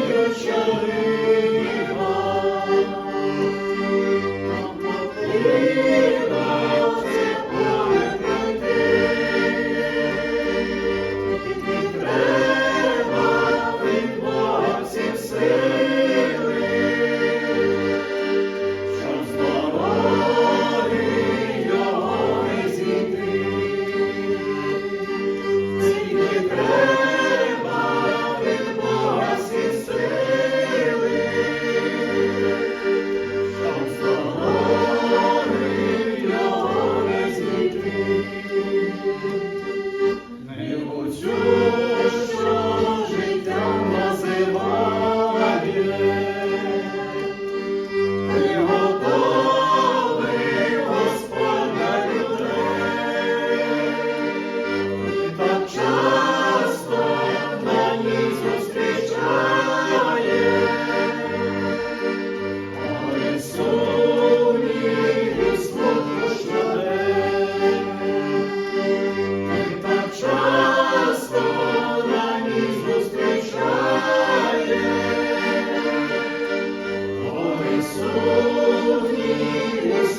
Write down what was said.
прощали. Espírito